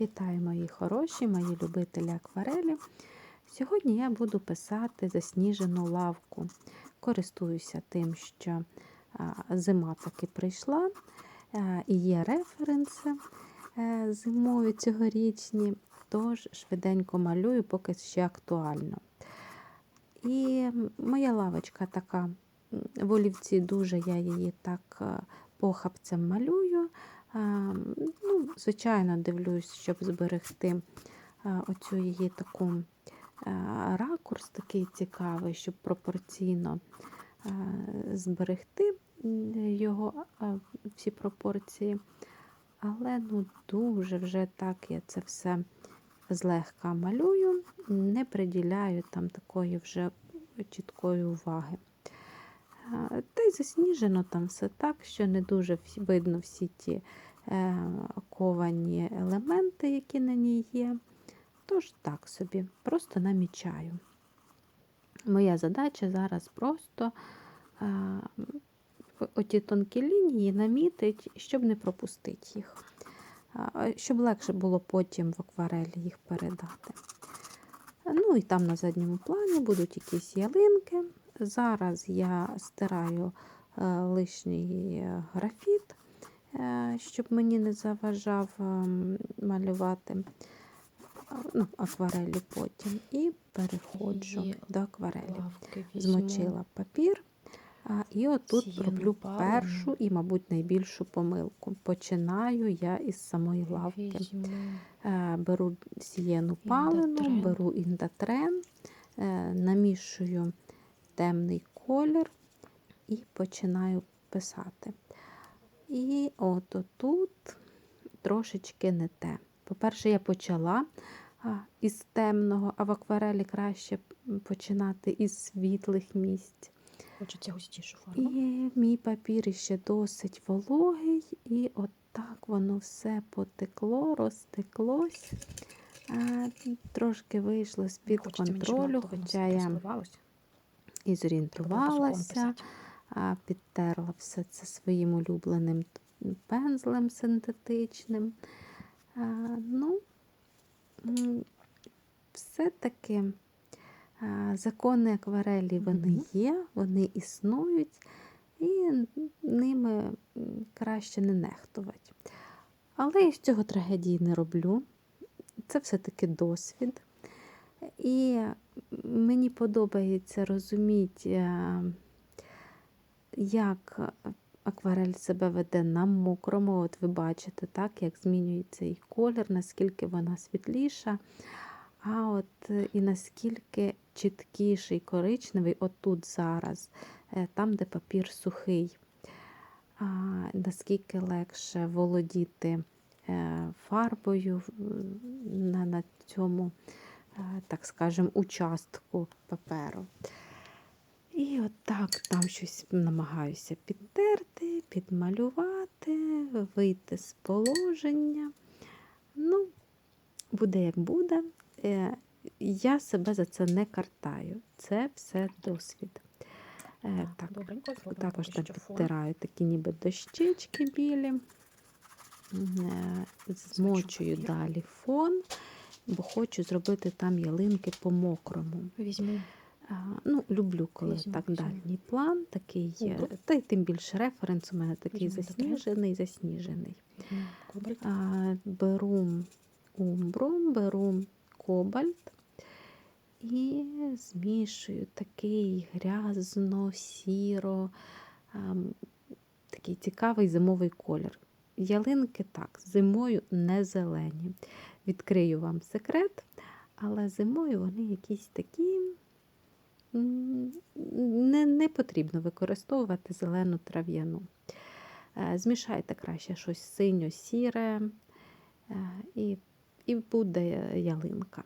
Вітаю мої хороші, мої любителі акварелі. Сьогодні я буду писати засніжену лавку. Користуюся тим, що зима таки прийшла, і є референси е, зимові цьогорічні, тож швиденько малюю, поки ще актуально. І моя лавочка така, в олівці дуже я її так е, похапцем малюю. Ну, Звичайно, дивлюсь, щоб зберегти оцю її таку ракурс такий цікавий, щоб пропорційно зберегти його всі пропорції. Але ну, дуже вже так я це все злегка малюю, не приділяю там такої вже чіткої уваги. Й засніжено там все так, що не дуже видно всі ті е, ковані елементи, які на ній є. Тож так собі, просто намічаю. Моя задача зараз просто е, оті тонкі лінії намітить, щоб не пропустити їх, щоб легше було потім в акварелі їх передати. Ну і там на задньому плані будуть якісь ялинки. Зараз я стираю е, лишній е, графіт, е, щоб мені не заважав малювати ну, акварелі потім. І переходжу І до акварелі. Змочила папір. І отут роблю першу і, мабуть, найбільшу помилку. Починаю я із самої лавки. Беру сієну палину, беру індотрен, намішую темний колір і починаю писати. І от тут трошечки не те. По-перше, я почала із темного, а в акварелі краще починати із світлих місць. Хочеться густішу фарбу. І мій папір ще досить вологий, і от так воно все потекло, розтеклось. Трошки вийшло з-під контролю, хоча я. І сухому зорієнтувалася, підтерла все це своїм улюбленим пензлем синтетичним. Ну, все-таки закони акварелі вони є, вони існують, і ними краще не нехтувати. Але я з цього трагедії не роблю. Це все-таки досвід. І мені подобається розуміти, е, як акварель себе веде на мокрому. От ви бачите, так, як змінюється її колір, наскільки вона світліша. А от е, і наскільки чіткіший коричневий, отут зараз, е, там, де папір сухий. А, наскільки легше володіти фарбою на, на цьому, так скажемо, участку паперу. І от так там щось намагаюся підтерти, підмалювати, вийти з положення. Ну, буде як буде. Е, Я себе за це не картаю. Це все досвід. Е, Так, Добренько також там підтираю такі ніби дощечки білі. Е, Змочую далі фон, бо хочу зробити там ялинки по-мокрому. Візьму. А, Ну, люблю, коли Візьму, так візьму. дальній план, такий, Ого. та й тим більше референс у мене такий Візьму засніжений, засніжений. Візьму. А, беру умбру, беру кобальт і змішую такий грязно-сіро, ам, такий цікавий зимовий колір. Ялинки так, зимою не зелені. Відкрию вам секрет, але зимою вони якісь такі. Не, не потрібно використовувати зелену трав'яну. Е, Змішайте краще щось синьо-сіре, е, і, і буде ялинка.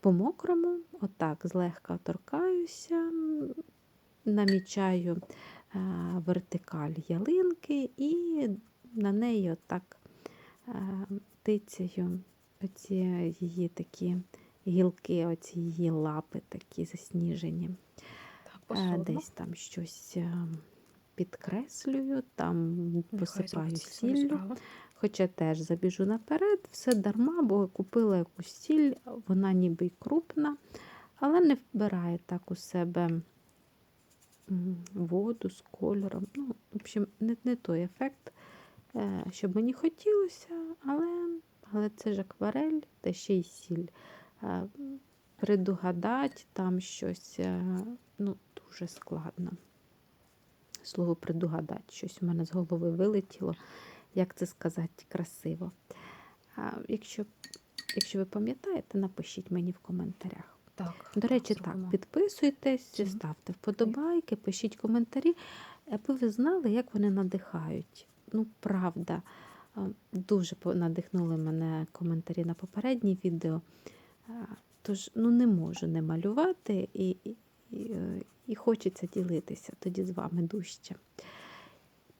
По-мокрому, отак злегка торкаюся, намічаю е, вертикаль ялинки і на неї отак е, оці її такі гілки, оці її лапи такі засніжені. Так, Е. Десь там щось е, підкреслюю, там Нехай посипаю сіллю. Хоча теж забіжу наперед, все дарма, бо купила якусь сіль, вона ніби й крупна, але не вбирає так у себе воду з кольором. Ну, в общем, не, не той ефект, е, що б мені хотілося, але, але це ж акварель та ще й сіль. Е, Предугадати там щось е, ну, дуже складно. Слово предугадати, щось у мене з голови вилетіло. Як це сказати красиво? А, якщо, якщо ви пам'ятаєте, напишіть мені в коментарях. Так. До речі, так, зробимо. підписуйтесь, Мгм. ставте вподобайки, пишіть коментарі, аби ви знали, як вони надихають. Ну, правда, дуже надихнули мене коментарі на попереднє відео. Тож ну, не можу не малювати і, і, і, е, хочеться ділитися тоді з вами дужче.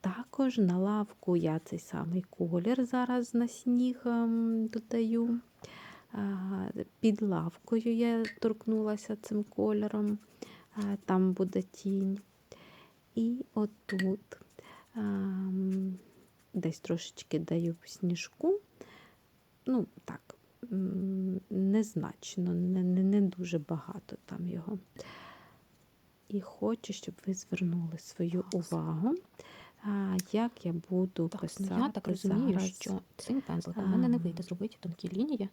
Також на лавку я цей самий колір зараз на сніг ем, додаю. Під лавкою я торкнулася цим кольором, там буде тінь. І отут десь трошечки даю сніжку. Ну, так, незначно, не, не, не дуже багато там його. І хочу, щоб ви звернули свою увагу, а, як я буду Так, писати ну, я так розумію, зараз. що цим пензликом в мене не вийде зробити тонкі лінії,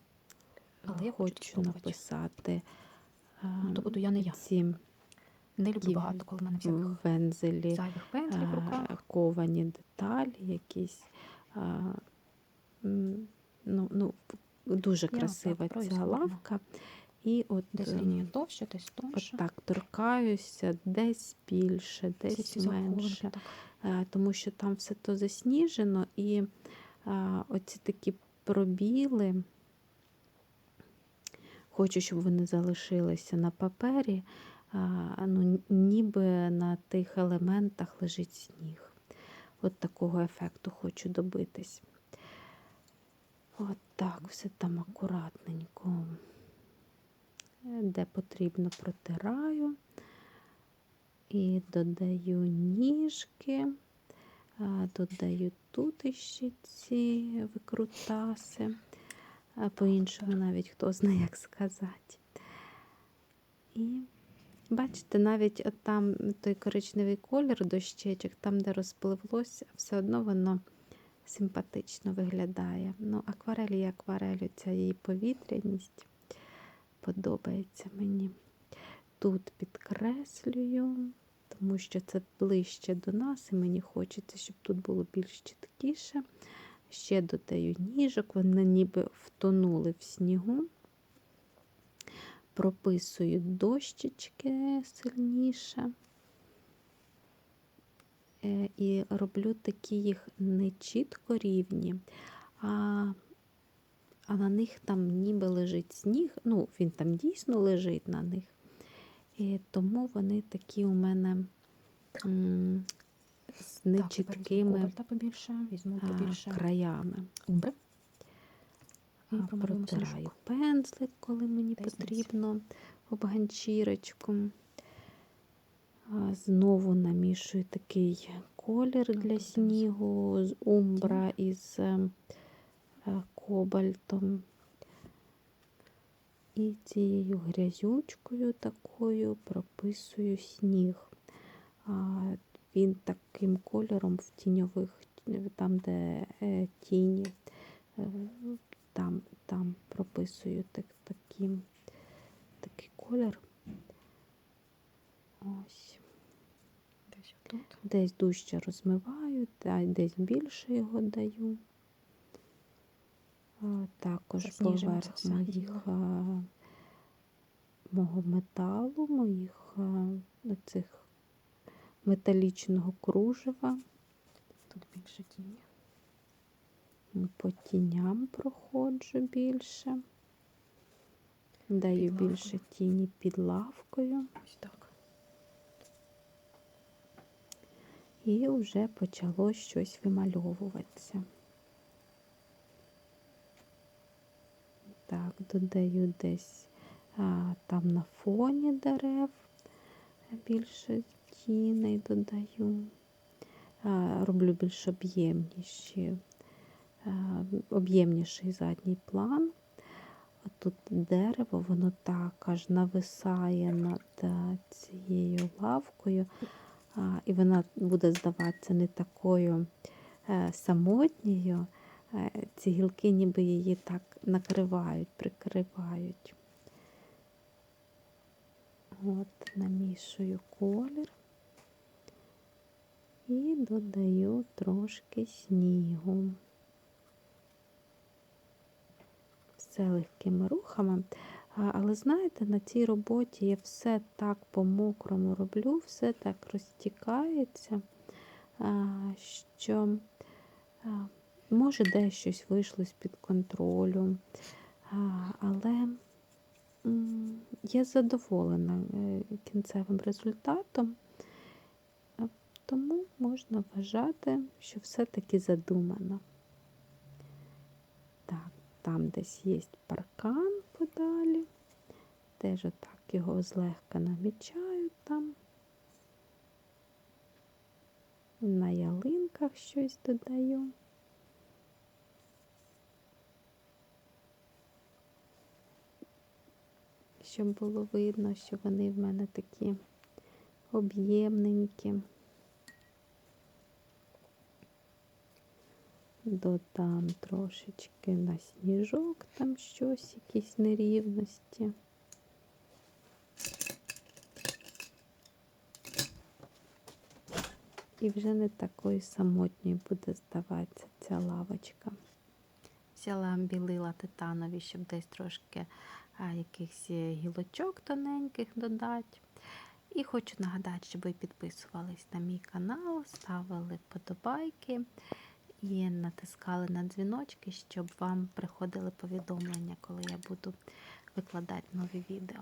але я хочу хочу написати Ну, то буду я не я. ці Не люблю багато, коли в мене всяких вензелі, зайвих пензлів в руках. ковані деталі якісь. а, Ну, ну, дуже Я красива так, ця лавка. І от, Десь ем, лінія товща, десь от так торкаюся, десь більше, десь заходи, менше. так. Е, тому що там все то засніжено, і а, оці такі пробіли. Хочу, щоб вони залишилися на папері, ну, ніби на тих елементах лежить сніг. От такого ефекту хочу добитись. От так, все там акуратненько, де потрібно протираю. І додаю ніжки, додаю тут іще ці викрутаси. По-іншому навіть хто знає, як сказати. І бачите, навіть от там той коричневий колір дощечок, там, де розпливлося, все одно воно симпатично виглядає. Ну, акварель і акварель, ця її повітряність подобається мені. Тут підкреслюю, тому що це ближче до нас, і мені хочеться, щоб тут було більш чіткіше. Ще додаю ніжок, вони ніби втонули в снігу. Прописую дощечки сильніше. Е, І роблю такі їх не чітко рівні, а, а на них там ніби лежить сніг. Ну, він там дійсно лежить на них. І тому вони такі у мене м, з Так, нечіткими кобальта побільше, візьму побільше краями. умбри. Протираю пензлик, коли мені Десь, потрібно об ганчірочку. А, Знову намішую такий колір для снігу з умбра із е, е, кобальтом. І цією грязючкою такою прописую сніг. Він таким кольором в тіньових, там, де е, тіні, прописую так, таким, такий колір. Ось. Десь отут. Десь дужче розмиваю, та десь більше його даю. Також поверх моїх мого металу, моїх цих металічного кружева. Тут більше тіні. По тіням проходжу більше. Даю більше тіні під лавкою. Ось так. І вже почало щось вимальовуватися. Так, додаю десь а, там на фоні дерев більше тіней додаю. А, роблю більш об'ємніші об'ємніший задній план. А Тут дерево, воно так аж нависає над е, цією лавкою, і вона буде здаватися не такою е, самотньою. Е, Ці гілки ніби її так накривають, прикривають. От, намішую колір і додаю трошки снігу. Все легкими рухами. Але знаєте, на цій роботі я все так по-мокрому роблю, все так розтікається, що може десь щось вийшло з-під контролю. Але я задоволена е, кінцевим результатом, тому можна вважати, що все-таки задумано. Там десь є паркан подалі. Теж отак його злегка намічаю там. На ялинках щось додаю. Щоб було видно, що вони в мене такі об'ємненькі. Додам трошечки на сніжок, там щось, якісь нерівності. І вже не такою самотньою буде здаватися ця лавочка. Взяла білила титанові, щоб десь трошки а, якихось гілочок тоненьких додати. І хочу нагадати, щоб ви підписувались на мій канал, ставили подобайки і натискали на дзвіночки, щоб вам приходили повідомлення, коли я буду викладати нові відео,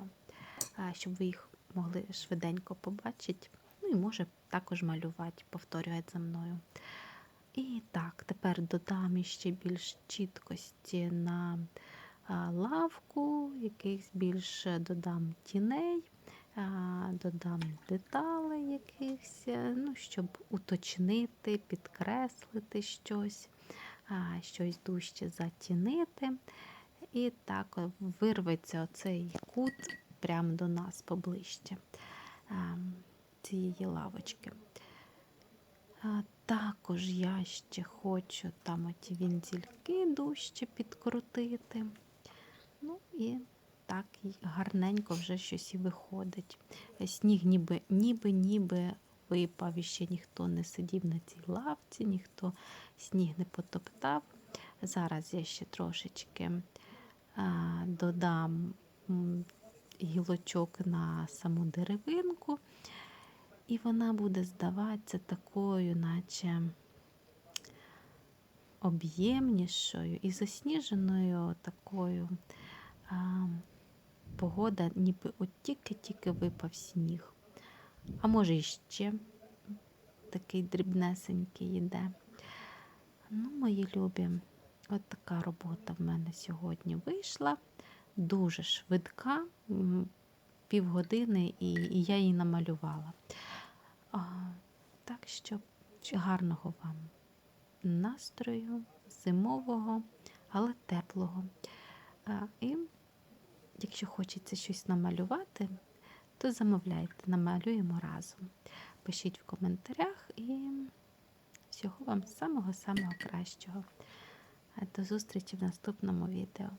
щоб ви їх могли швиденько побачити. Ну і може також малювати, повторювати за мною. І так, тепер додам ще більш чіткості на лавку, якихось більше додам тіней, додам деталей якихось, е, ну, щоб уточнити, підкреслити щось, щось дужче затінити. І так вирветься оцей кут прямо до нас поближче цієї лавочки. Також я ще хочу там оті вінзільки дужче підкрутити. Ну і так гарненько вже щось і виходить. Сніг ніби, ніби, ніби випав, і ще ніхто не сидів на цій лавці, ніхто сніг не потоптав. Зараз я ще трошечки додам гілочок на саму деревинку. І вона буде здаватися такою, наче об'ємнішою і засніженою такою погода, ніби от тільки-тільки випав сніг. А може іще такий дрібнесенький йде. Ну, мої любі, от така робота в мене сьогодні вийшла. Дуже швидка, півгодини, і, і я її намалювала. А, так що гарного вам настрою, зимового, але теплого. А, і якщо хочеться щось намалювати, то замовляйте, намалюємо разом. Пишіть в коментарях і всього вам самого-самого кращого. До зустрічі в наступному відео.